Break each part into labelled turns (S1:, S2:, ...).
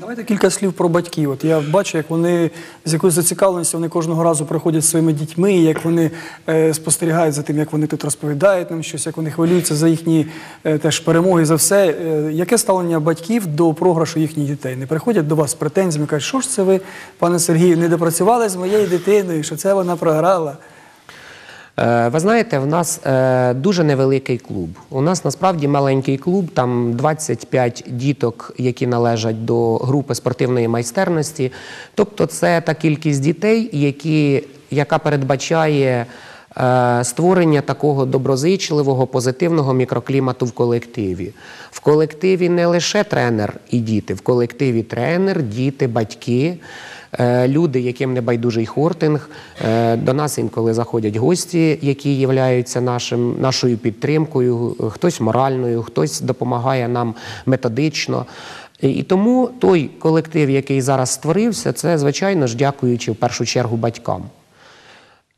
S1: Давайте кілька слів про батьків. От я бачу, як вони з якоюсь зацікавленістю вони кожного разу приходять зі своїми дітьми, як вони е, спостерігають за тим, як вони тут розповідають нам щось, як вони хвилюються за їхні е, теж перемоги, за все. Е, яке ставлення батьків до програшу їхніх дітей? Не приходять до вас з претензіями, кажуть, що ж це ви, пане Сергію, не допрацювали з моєю дитиною, що це вона програла.
S2: Е, Ви знаєте, в нас е, дуже невеликий клуб. У нас насправді маленький клуб, там 25 діток, які належать до групи спортивної майстерності. Тобто, це та кількість дітей, які, яка передбачає створення такого доброзичливого, позитивного мікроклімату в колективі. В колективі не лише тренер і діти, в колективі тренер, діти, батьки. Е, Люди, яким не байдужий хортинг, Е, до нас інколи заходять гості, які являються нашим, нашою підтримкою, е, хтось моральною, хтось допомагає нам методично. І тому той колектив, який зараз створився, це звичайно ж дякуючи в першу чергу батькам.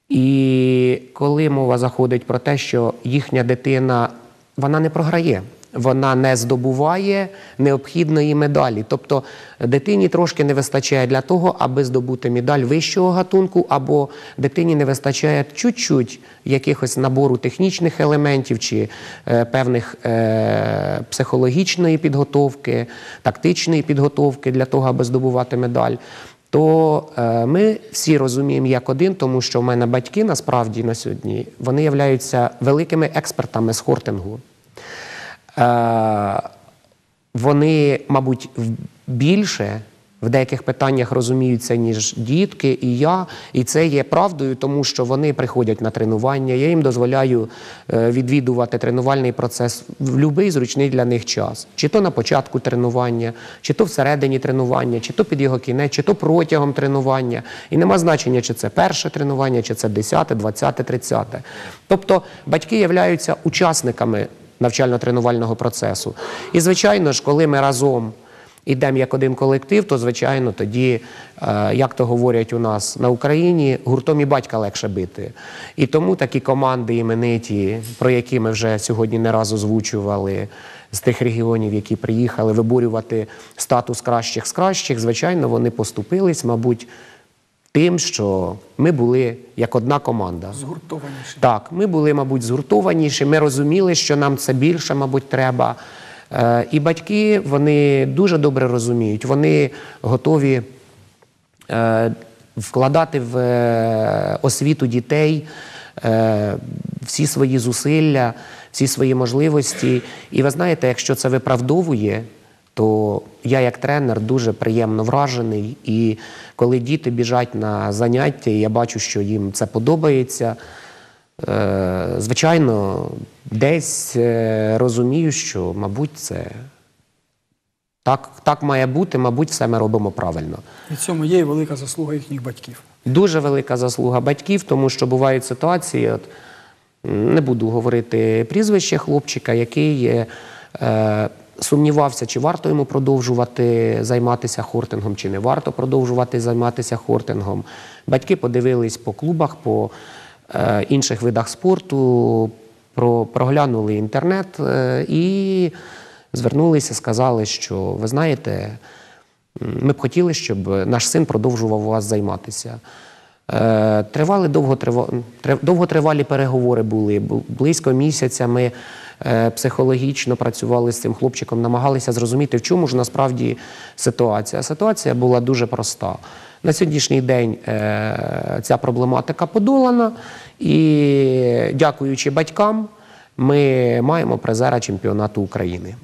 S2: І коли мова заходить про те, що їхня дитина вона не програє, вона не здобуває необхідної медалі. Тобто дитині трошки не вистачає для того, аби здобути медаль вищого гатунку, або дитині не вистачає чуть-чуть якихось набору технічних елементів чи е, певних е, психологічної підготовки, тактичної підготовки для того, аби здобувати медаль то е, ми всі розуміємо як один, тому що в мене батьки насправді на сьогодні вони являються великими експертами з хортингу. Е, вони, мабуть, більше в деяких питаннях розуміються, ніж дітки і я. І це є правдою, тому що вони приходять на тренування. Я їм дозволяю е, відвідувати тренувальний процес в будь-який зручний для них час. Чи то на початку тренування, чи то всередині тренування, чи то під його кінець, чи то протягом тренування. І нема значення, чи це перше тренування, чи це 10, 20, 30. Тобто батьки являються учасниками навчально-тренувального процесу. І, звичайно ж, коли ми разом йдемо як один колектив, то, звичайно, тоді, е, як то говорять у нас на Україні, гуртом і батька легше бити. І тому такі команди імениті, про які ми вже сьогодні не раз озвучували, з тих регіонів, які приїхали виборювати статус кращих з кращих, звичайно, вони поступились, мабуть, тим, що ми були як одна команда.
S1: Згуртованіші.
S2: Так, ми були, мабуть, згуртованіші. Ми розуміли, що нам це більше, мабуть, треба. Е, І батьки вони дуже добре розуміють. Вони готові е, вкладати в е, освіту дітей всі свої зусилля, всі свої можливості. І ви знаєте, якщо це виправдовує, то я як тренер дуже приємно вражений. І коли діти біжать на заняття, і я бачу, що їм це подобається. Звичайно, десь е, розумію, що, мабуть, це так, так має бути, мабуть, все ми робимо правильно.
S1: І в цьому є і велика заслуга їхніх батьків.
S2: Дуже велика заслуга батьків, тому що бувають ситуації, от, не буду говорити прізвище хлопчика, який е, е, сумнівався, чи варто йому продовжувати займатися хортингом, чи не варто продовжувати займатися хортингом. Батьки подивились по клубах, по е, інших видах спорту, про, проглянули інтернет е, і звернулися, сказали, що ви знаєте. Ми б хотіли, щоб наш син продовжував у вас займатися. Е, Тривали довготрива- довготривалі переговори були. Близько місяця ми е, психологічно працювали з цим хлопчиком, намагалися зрозуміти, в чому ж насправді ситуація. Ситуація була дуже проста. На сьогоднішній день е, ця проблематика подолана, і дякуючи батькам, ми маємо призера чемпіонату України.